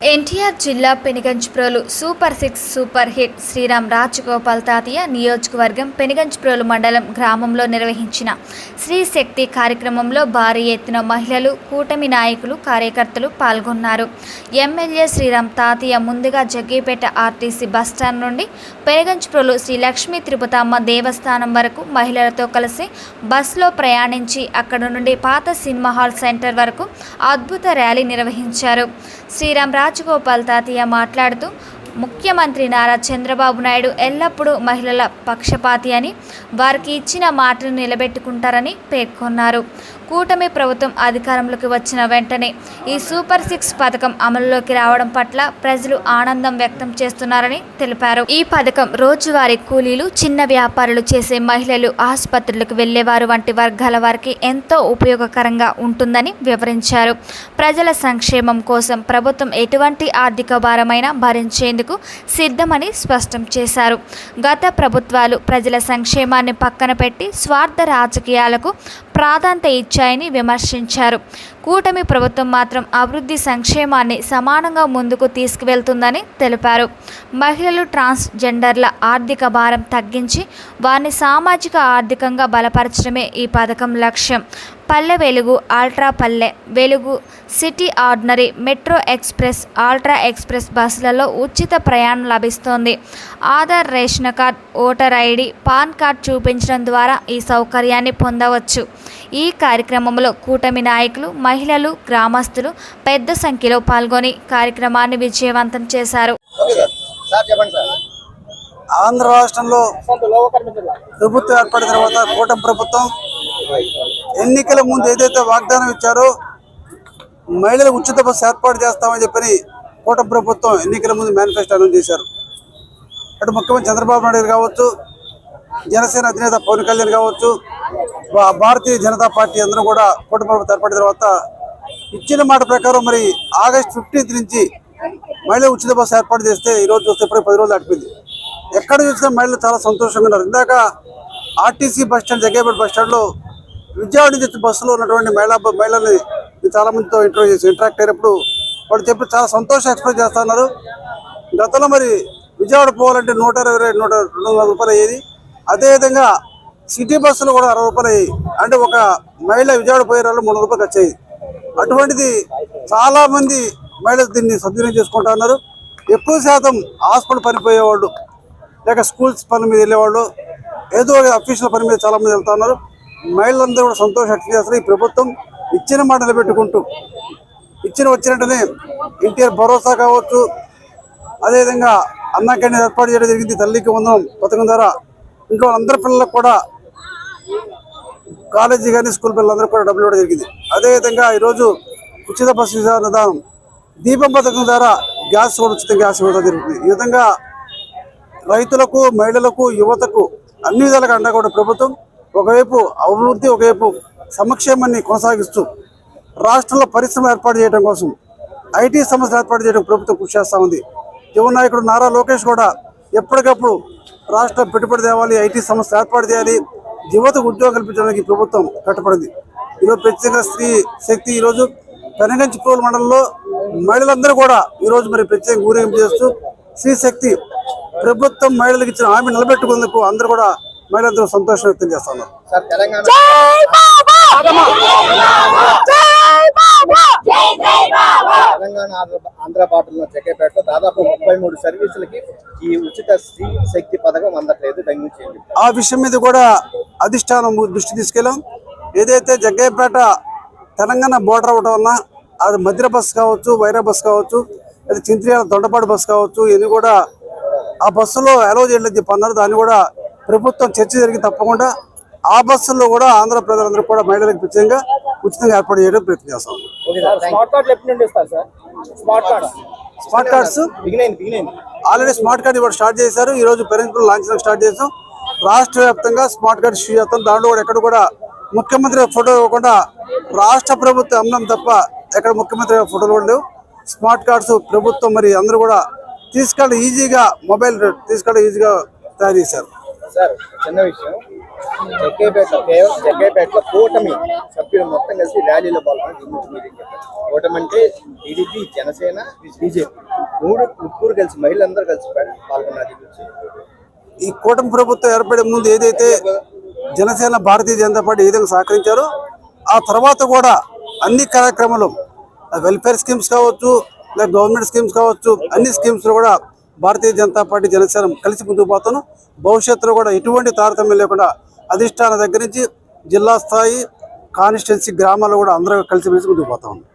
ఎన్టీఆర్ జిల్లా Penuganchiprolu super six super hit Sriram Rajagopal Tatayya నియోజకవర్గం పెనుగంజ్ప్రోలు మండలం గ్రామంలో నిర్వహించిన శ్రీ శక్తి కార్యక్రమంలో భారీ ఎత్తున మహిళలు కూటమి నాయకులు కార్యకర్తలు పాల్గొన్నారు. ఎమ్మెల్యే శ్రీరామ్ తాతయ్య ముందుగా జగ్గిపేట ఆర్టీసీ బస్టాండ్ నుండి పెనుగంజ్ప్రోలు శ్రీ లక్ష్మీ తిరుపతమ్మ దేవస్థానం వరకు మహిళలతో కలిసి బస్సులో ప్రయాణించి అక్కడ నుండి పాత సినిమా హాల్ సెంటర్ వరకు అద్భుత ర్యాలీ నిర్వహించారు. శ్రీరామ్ రాజగోపాల్ తాతయ్య మాట్లాడుతూ ముఖ్యమంత్రి నారా చంద్రబాబు నాయుడు ఎల్లప్పుడూ మహిళల పక్షపాతి అని వారికి ఇచ్చిన మాటను నిలబెట్టుకుంటారని పేర్కొన్నారు. కూటమి ప్రభుత్వం అధికారంలోకి వచ్చిన వెంటనే ఈ సూపర్ సిక్స్ పథకం అమలులోకి రావడం పట్ల ప్రజలు ఆనందం వ్యక్తం చేస్తున్నారని తెలిపారు. ఈ పథకం రోజువారీ కూలీలు చిన్న వ్యాపారులు చేసే మహిళలు ఆసుపత్రులకు వెళ్ళేవారు వంటి వర్గాల వారికి ఎంతో ఉపయోగకరంగా ఉంటుందని వివరించారు. ప్రజల సంక్షేమం కోసం ప్రభుత్వం ఎటువంటి ఆర్థిక భారమైనా భరించేందుకు సిద్ధమని స్పష్టం చేశారు. గత ప్రభుత్వాలు ప్రజల సంక్షేమాన్ని పక్కన పెట్టి స్వార్థ రాజకీయాలకు ప్రాధాన్యత ఇచ్చి వచ్చాయని విమర్శించారు. కూటమి ప్రభుత్వం మాత్రం అభివృద్ధి సంక్షేమాన్ని సమానంగా ముందుకు తీసుకువెళ్తుందని తెలిపారు. మహిళలు ట్రాన్స్జెండర్ల ఆర్థిక భారం తగ్గించి వారిని సామాజిక ఆర్థికంగా బలపరచడమే ఈ పథకం లక్ష్యం. పల్లె Velugu ultra Palle Velugu city ordinary metro express ultra express బస్సులలో ఉచిత ప్రయాణం లభిస్తోంది. Aadhaar ration card voter ID PAN card చూపించడం ద్వారా ఈ సౌకర్యాన్ని పొందవచ్చు. ఈ కార్యక్రమంలో కూటమి నాయకులు మహిళలు గ్రామస్తులు పెద్ద సంఖ్యలో పాల్గొని కార్యక్రమాన్ని విజయవంతం చేశారు. ఆంధ్ర రాష్ట్రంలో ప్రభుత్వం ఏర్పడిన తర్వాత కూటమి ప్రభుత్వం ఎన్నికల ముందు ఏదైతే వాగ్దానం ఇచ్చారో మహిళలకు ఉచిత బస్సు ఏర్పాటు చేస్తామని చెప్పని కూటమి ప్రభుత్వం ఎన్నికల ముందు మేనిఫెస్టో అనౌన్స్ చేశారు. అటు ముఖ్యమంత్రి చంద్రబాబు నాయుడు గారు కావచ్చు జనసేన అధినేత పవన్ కళ్యాణ్ కావచ్చు భారతీయ జనతా పార్టీ అందరూ కూడా కూటమి ప్రభుత్వం ఏర్పడిన తర్వాత ఇచ్చిన మాట ప్రకారం మరి ఆగస్ట్ ఫిఫ్టీన్త్ నుంచి మహిళా ఉచిత బస్సు ఏర్పాటు చేస్తే ఈరోజు చూస్తే ఇప్పుడు పది రోజులు దాటిపోయింది. ఎక్కడ చూసినా మహిళలు చాలా సంతోషంగా ఉన్నారు. ఇందాక RTC bus stand Jaggayyapeta bus స్టాండ్లో విజయవాడ నుంచి బస్సులో ఉన్నటువంటి మహిళా మహిళల్ని చాలా మందితో ఇంటర్వ్యూ చేసి ఇంటరాక్ట్ అయినప్పుడు వాళ్ళు చెప్పి చాలా సంతోషం ఎక్స్ప్రెస్ చేస్తా ఉన్నారు. గతంలో మరి విజయవాడ పోవాలంటే నూట ఇరవై నూట రెండు వందల రూపాయలు అయ్యేది. అదేవిధంగా సిటీ బస్సులు కూడా అరవై రూపాయలు అయ్యాయి. అంటే ఒక మహిళ విజయవాడ పోయే వాళ్ళు మూడు రూపాయలు వచ్చాయి అటువంటిది చాలా మంది మహిళలు దీన్ని సద్వినియోగం చేసుకుంటా ఉన్నారు. ఎక్కువ శాతం హాస్పిటల్ పనిపోయేవాళ్ళు లేక స్కూల్స్ పని మీద వెళ్ళేవాళ్ళు ఏదో ఒక అఫీషియల్ పని మీద చాలా మంది వెళ్తా ఉన్నారు. మహిళలందరూ కూడా సంతోషం వ్యక్తం చేస్తారు ఈ ప్రభుత్వం ఇచ్చిన మాట నిలబెట్టుకుంటూ ఇచ్చిన వచ్చినట్టునే ఎన్టీఆర్ భరోసా కావచ్చు అదేవిధంగా అన్నా క్యాంటీన్ ఏర్పాటు చేయడం జరిగింది. తల్లికి వందనం పథకం ద్వారా ఇంట్లో అందరి పిల్లలకు కూడా కాలేజీ కానీ స్కూల్ పిల్లలందరూ కూడా డబ్బులు ఇవ్వడం జరిగింది. అదేవిధంగా ఈరోజు ఉచిత బస్సు విధానం దీపం పథకం ద్వారా గ్యాస్ కూడా ఉచిత గ్యాస్ ఇవ్వడం జరుగుతుంది. ఈ విధంగా రైతులకు మహిళలకు యువతకు అన్ని విధాలుగా అండగా కూడా ప్రభుత్వం ఒకవైపు అభివృద్ధి ఒకవైపు సంక్షేమాన్ని కొనసాగిస్తూ రాష్ట్రంలో పరిశ్రమ ఏర్పాటు చేయడం కోసం ఐటీ సంస్థలు ఏర్పాటు చేయడం ప్రభుత్వం కృషి చేస్తూ ఉంది. యువ నాయకుడు నారా లోకేష్ కూడా ఎప్పటికప్పుడు రాష్ట్ర పెట్టుబడి తేవాలి ఐటీ సంస్థ ఏర్పాటు చేయాలి యువతకు ఉద్యోగం కల్పించడానికి ప్రభుత్వం కట్టుబడింది. ఈరోజు ప్రత్యేకంగా స్త్రీ శక్తి ఈరోజు పెనగంచిప్రోలు మండలంలో మహిళలందరూ కూడా ఈరోజు మరి ప్రత్యేకంగా ఊరేగింపు చేస్తూ స్త్రీ శక్తి ప్రభుత్వం మహిళలకు ఇచ్చిన హామీ నిలబెట్టుకుందుకు అందరూ కూడా మహిళలందరూ సంతోషం వ్యక్తం చేస్తున్నారు సార్ తెలంగాణ తెలంగాణ ఆంధ్ర బాటలో జగ్గేపేటలో దాదాపు ముప్పై మూడు సర్వీసులకి ఈ ఉచిత స్త్రీ శక్తి పథకం అందట్లేదు ఆ విషయం మీద కూడా అధిష్టానం దృష్టి తీసుకెళ్ళాం. ఏదైతే జగ్గయ్యపేట తెలంగాణ బోర్డర్ అవ్వడం వలన అది మధ్య బస్ కావచ్చు వైరా బస్ కావచ్చు అది చింత్రియాల దొండపాడు బస్ కావచ్చు ఇవన్నీ కూడా ఆ బస్సులో అలౌ చేయలేదు చెప్పి అన్నారు. దాన్ని కూడా ప్రభుత్వం చర్చ జరిగి తప్పకుండా ఆ బస్సుల్లో కూడా ఆంధ్ర ప్రజలందరూ కూడా మహిళలకు ప్రత్యేకంగా ఉచితంగా ఏర్పాటు చేయడం ప్రయత్నం చేస్తాం. Okay sir smart cards already smart card ఇవాళ స్టార్ట్ చేశారు. ఈ రోజు పెరెంట్ లాంచ్ స్టార్ట్ చేసాం రాష్ట్ర వ్యాప్తంగా స్మార్ట్ కార్డ్ ఇష్యూ చేస్తాం. దాంట్లో కూడా ఎక్కడ కూడా ముఖ్యమంత్రి ఫోటో ఇవ్వకుండా రాష్ట్ర ప్రభుత్వం అమ్మడం తప్ప ఎక్కడ ముఖ్యమంత్రి ఫోటోలు కూడా లేవు. స్మార్ట్ కార్డ్స్ ప్రభుత్వం మరి అందరూ కూడా తీసుకెళ్ళి ఈజీగా మొబైల్ తీసుకెళ్ళి ఈజీగా తయారు చేశారు. సార్ చిన్న విషయం. జగ్గేపేట కేవలం కూటమి సభ్యులు మొత్తం కలిసి ర్యాలీలో పాల్గొని కూటమి అంటే టీడీపీ జనసేన బీజేపీ. మూడు ముగ్గురు కలిసి మహిళలందరూ కలిసి పాల్గొన్నారు గురించి ఈ కూటమి ప్రభుత్వం ఏర్పడే ముందు ఏదైతే జనసేన భారతీయ జనతా పార్టీ ఏ విధంగా సహకరించారో ఆ తర్వాత కూడా అన్ని కార్యక్రమాలు వెల్ఫేర్ స్కీమ్స్ కావచ్చు లేదా గవర్నమెంట్ స్కీమ్స్ కావచ్చు అన్ని స్కీమ్స్లో కూడా భారతీయ జనతా పార్టీ జనసేన కలిసి ముందుకు పోతాను. భవిష్యత్తులో కూడా ఎటువంటి తారతమ్యం లేకుండా అధిష్టాన దగ్గర నుంచి జిల్లా స్థాయి కాన్స్టిట్యున్సీ గ్రామాల్లో కూడా అందరూ కలిసి మెలిసి ముందుకు పోతాం